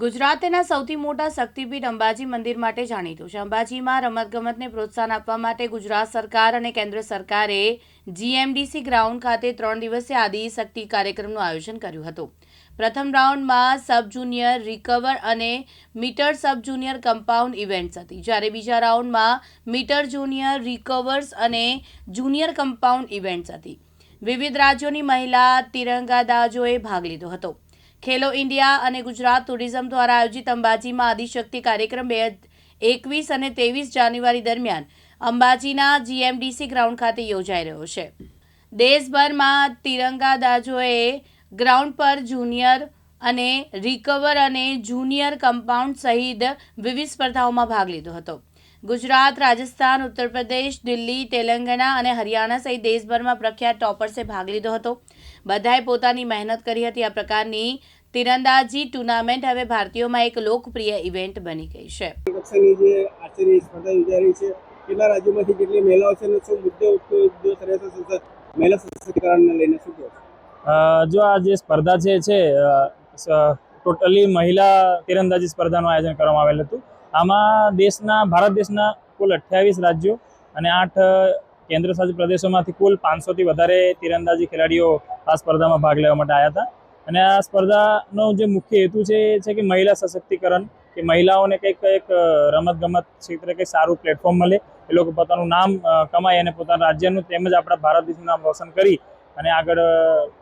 ગુજરાતના સૌથી મોટા શક્તિપીઠ અંબાજી મંદિર માટે જાણીતું છે. અંબાજીમાં રમતગમતને પ્રોત્સાહન આપવા માટે ગુજરાત સરકાર અને કેન્દ્ર સરકારે જીએમડીસી ગ્રાઉન્ડ ખાતે ત્રણ દિવસીય આદિ શક્તિ કાર્યક્રમનું આયોજન કર્યું હતું. પ્રથમ રાઉન્ડમાં સબ જુનિયર રિકવર અને metre sub junior compound events હતી. જ્યારે બીજા રાઉન્ડમાં મીટર જુનિયર રિકવર્સ અને જુનિયર કમ્પાઉન્ડ ઇવેન્ટ્સ હતી. વિવિધ રાજ્યોની મહિલા તિરંગાદાજોએ ભાગ લીધો હતો. ખેલો ઇન્ડિયા અને ગુજરાત ટુરિઝમ દ્વારા આયોજિત અંબાજીમાં આદિશક્તિ કાર્યક્રમ બે એકવીસ અને ત્રેવીસ જાન્યુઆરી દરમિયાન અંબાજીના જીએમડીસી ગ્રાઉન્ડ ખાતે યોજાઈ રહ્યો છે. દેશભરમાં તિરંગાદાજોએ ગ્રાઉન્ડ પર જુનિયર અને રિકવર અને જુનિયર કમ્પાઉન્ડ સહિત વિવિધ સ્પર્ધાઓમાં ભાગ લીધો હતો. ગુજરાત, રાજસ્થાન, ઉત્તર પ્રદેશ, દિલ્હી, તેલંગાણા અને હરિયાણા સહિત દેશભરમાં પ્રખ્યાત ટોપર્સે ભાગ લીધો હતો. બધાએ પોતાની મહેનત કરી હતી. આ પ્રકારની તીરંદાજી ટુર્નામેન્ટ હવે ભારતીયોમાં એક લોકપ્રિય ઇવેન્ટ બની ગઈ છે. કક્ષાની જે આશ્ચર્ય સ્પર્ધા યોજાઈ રહી છે કેટલા રાજ્યોમાંથી કેટલી મહિલાઓ છે અને શું મુદ્દે ઉદ્યોગ રહેશે સંસદ મહિલા સશક્તિકરણને લઈને શું કહો જો આ જે સ્પર્ધા છે છે ટોટલી મહિલા તીરંદાજી સ્પર્ધાનું આયોજન કરવામાં આવેલ હતું. આમાં દેશના ભારત દેશના કુલ અઠ્યાવીસ રાજ્યો અને આઠ કેન્દ્ર શાસિત પ્રદેશોમાંથી કુલ પાંચસોથી વધારે તીરંદાજી ખેલાડીઓ આ સ્પર્ધામાં ભાગ લેવા માટે આવ્યા હતા. અને આ સ્પર્ધાનો જે મુખ્ય હેતુ છે, એ છે કે મહિલા સશક્તિકરણ, કે મહિલાઓને કંઈક એક રમત ગમત ક્ષેત્રે કંઈક સારું પ્લેટફોર્મ મળે, એ લોકો પોતાનું નામ કમાય અને પોતાના રાજ્યનું તેમજ આપણા ભારત દેશનું નામ રોશન કરી અને આગળ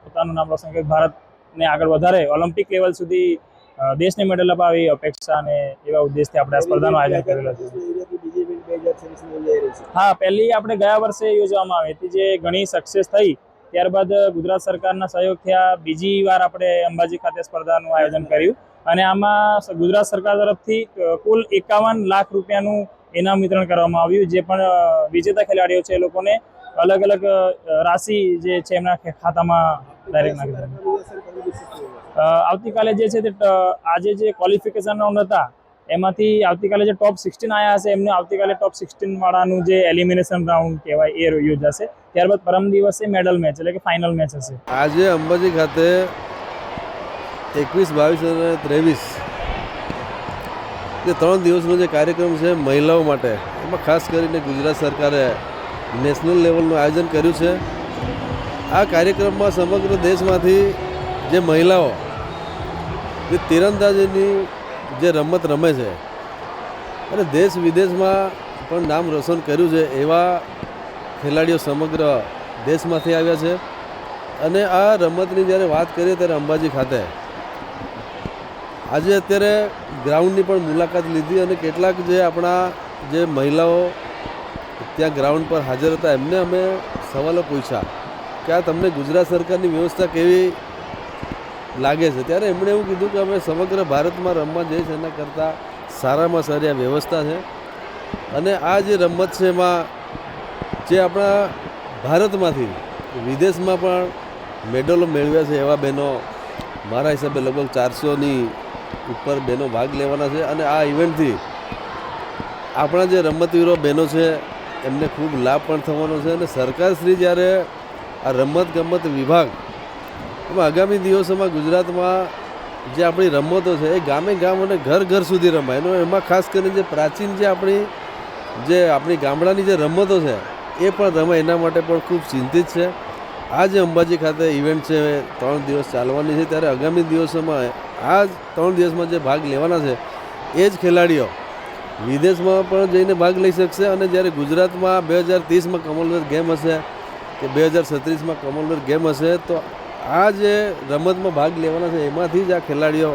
પોતાનું નામ રોશન કરી ભારતને આગળ વધારે ઓલિમ્પિક લેવલ સુધી દેશને મેડલ અપાવે એવી અપેક્ષા અને એવા ઉદ્દેશથી આપણે આ સ્પર્ધાનું આયોજન કરેલું હતું. હા પહેલી આપણે ગયા વર્ષે યોજવામાં આવી હતી, જે ઘણી સક્સેસ થઈ. ત્યારબાદ ગુજરાત સરકારના સહયોગથી આ બીજી વાર આપણે અંબાજી ખાતે સ્પર્ધાનું આયોજન કર્યું. અને આમાં ગુજરાત સરકાર તરફથી કુલ એકાવન લાખ રૂપિયાનું ઇનામ વિતરણ કરવામાં આવ્યું. જે પણ વિજેતા ખેલાડીઓ છે એ લોકોને અલગ અલગ રાશિ જે છે એમના ખાતામાં ડાયરેક્ટ નાખી આવતીકાલે જે છે તે આજે જે ક્વોલિફિકેશન રાઉન્ડ હતા એમાંથી આવતીકાલે જે ટોપ સિક્સટીન આવ્યા હશે, એમને આવતીકાલે ટોપ વાળાનું જે એલિમિનેશન રાઉન્ડ કહેવાય, એ યોજાશે. ત્યારબાદ પરમ દિવસે મેડલ મેચ એટલે કે ફાઇનલ મેચ હશે. આજે અંબાજી ખાતે એકવીસ, બાવીસ અને ત્રેવીસ જે ત્રણ દિવસનો જે કાર્યક્રમ છે મહિલાઓ માટે, એમાં ખાસ કરીને ગુજરાત સરકારે નેશનલ લેવલનું આયોજન કર્યું છે. આ કાર્યક્રમમાં સમગ્ર દેશમાંથી જે મહિલાઓ, જે તીરંદાજીની જે રમત રમે છે. અને દેશ વિદેશમાં પણ નામ રોશન કર્યું છે એવા ખેલાડીઓ સમગ્ર દેશમાંથી આવ્યા છે. અને આ રમતની જ્યારે વાત કરીએ ત્યારે અંબાજી ખાતે. આજે અત્યારે ગ્રાઉન્ડની પણ મુલાકાત લીધી અને કેટલાક જે આપણા જે મહિલાઓ ત્યાં ગ્રાઉન્ડ પર હાજર હતા એમને અમે સવાલો પૂછ્યા કે આ તમને ગુજરાત સરકારની વ્યવસ્થા કેવી લાગે છે. ત્યારે એમણે એવું કીધું કે અમે સમગ્ર ભારતમાં રમવા જઈએ છીએ. એના કરતાં સારામાં સારી આ વ્યવસ્થા છે. અને આ જે રમત છે એમાં જે આપણા ભારતમાંથી વિદેશમાં પણ મેડલો મેળવ્યા છે એવા બહેનો મારા હિસાબે લગભગ ચારસોની ઉપર બહેનો ભાગ લેવાના છે. અને આ ઇવેન્ટથી આપણા જે રમતવીરો બહેનો છે એમને ખૂબ લાભ પણ થવાનો છે. અને સરકારશ્રી જ્યારે આ રમત ગમત વિભાગ એમાં આગામી દિવસોમાં ગુજરાતમાં જે આપણી રમતો છે, એ ગામે ગામ અને ઘર ઘર સુધી રમાય. એનો એમાં ખાસ કરીને જે પ્રાચીન જે આપણી જે આપણી ગામડાની જે રમતો છે, એ પણ રમાય. એના માટે પણ ખૂબ ચિંતિત છે. આ જે અંબાજી ખાતે ઇવેન્ટ છે, ત્રણ દિવસ ચાલવાની છે. ત્યારે આગામી દિવસોમાં આ જ ત્રણ દિવસમાં જે ભાગ લેવાના છે, એ જ ખેલાડીઓ વિદેશમાં પણ જઈને ભાગ લઈ શકશે. અને જ્યારે ગુજરાતમાં બે હજાર ત્રીસમાં કોમનવેલ્થ ગેમ હશે, કે બે હજાર છત્રીસમાં કોમનવેલ્થ ગેમ હશે, તો આ જે રમતમાં ભાગ લેવાના છે એમાંથી જ આ ખેલાડીઓ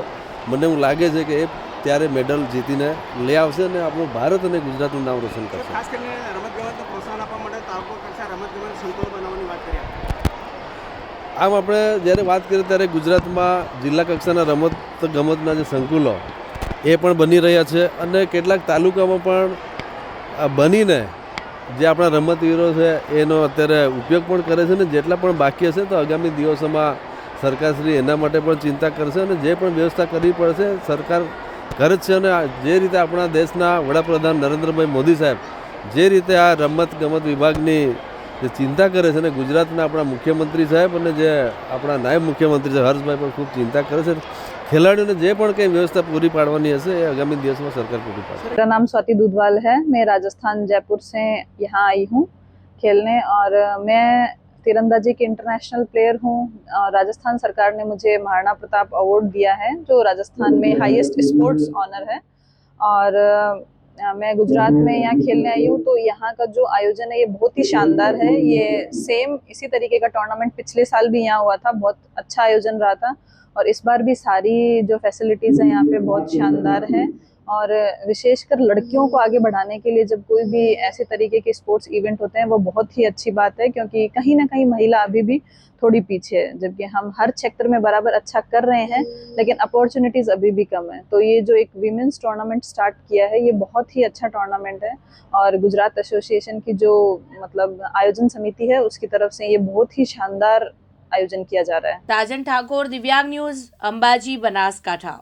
મને એવું લાગે છે કે એ ત્યારે મેડલ જીતીને લઈ આવશે અને આપણું ભારત અને ગુજરાતનું નામ રોશન કરશે. ખાસ કરીને રમતગમતને પ્રોત્સાહન આપવા માટે તાલુકો કક્ષા રમતગમત સંકુલો બનાવવાની વાત કરી આમ આપણે જ્યારે વાત કરીએ ત્યારે ગુજરાતમાં જિલ્લા કક્ષાના રમત ગમતના જે સંકુલો એ પણ બની રહ્યા છે અને કેટલાક તાલુકામાં પણ બનીને જે આપણા રમતવીરો છે, એનો અત્યારે ઉપયોગ પણ કરે છે ને, જેટલા પણ બાકી હશે તો આગામી દિવસોમાં સરકારશ્રી એના માટે પણ ચિંતા કરશે અને જે પણ વ્યવસ્થા કરવી પડશે, સરકાર કરે છે અને જે રીતે આપણા દેશના વડાપ્રધાન નરેન્દ્રભાઈ મોદી સાહેબ જે રીતે આ રમત ગમત વિભાગની જે ચિંતા કરે છે અને ગુજરાતના આપણા મુખ્યમંત્રી સાહેબ અને જે આપણા નાયબ મુખ્યમંત્રી છે હર્ષભાઈ પણ ખૂબ ચિંતા કરે છે ખેલાડીઓને જે પણ કંઈ વ્યવસ્થા પૂરી પાડવાની હશે એ આગામી દિવસમાં સરકાર પૂરી પાડશે मेरा नाम स्वाति दूधवाल है मैं राजस्थान जयपुर से यहाँ आई हूँ खेलने और मैं तीरंदाजी की इंटरनेशनल प्लेयर हूँ और राजस्थान सरकार ने मुझे महाराणा प्रताप अवार्ड दिया है जो राजस्थान में हाईएस्ट स्पोर्ट्स ऑनर है और अ, मैं गुजरात में यहाँ खेलने आई हूँ तो यहाँ का जो आयोजन है, ये बहुत ही शानदार है। ये सेम इसी तरीके का टूर्नामेंट पिछले साल भी यहाँ हुआ था, बहुत अच्छा आयोजन रहा था। और इस बार भी सारी जो फैसिलिटीज़ है, यहाँ पे बहुत शानदार है। और विशेषकर लड़कियों को आगे बढ़ाने के लिए जब कोई भी ऐसे तरीके के स्पोर्ट्स इवेंट होते हैं, वो बहुत ही अच्छी बात है, क्योंकि कहीं ना कहीं महिला अभी भी थोड़ी पीछे है, जबकि हम हर क्षेत्र में बराबर अच्छा कर रहे हैं, लेकिन अपॉर्चुनिटीज़ अभी भी कम है। तो ये जो एक वीमेंस टूर्नामेंट स्टार्ट किया है, ये बहुत ही अच्छा टूर्नामेंट है और गुजरात एसोसिएशन की जो मतलब आयोजन समिति है, उसकी तरफ़ से ये बहुत ही शानदार आयोजन किया जा रहा है। राजन ठाकुर, दिव्यांग न्यूज़, अंबाजी, बनासकाठा।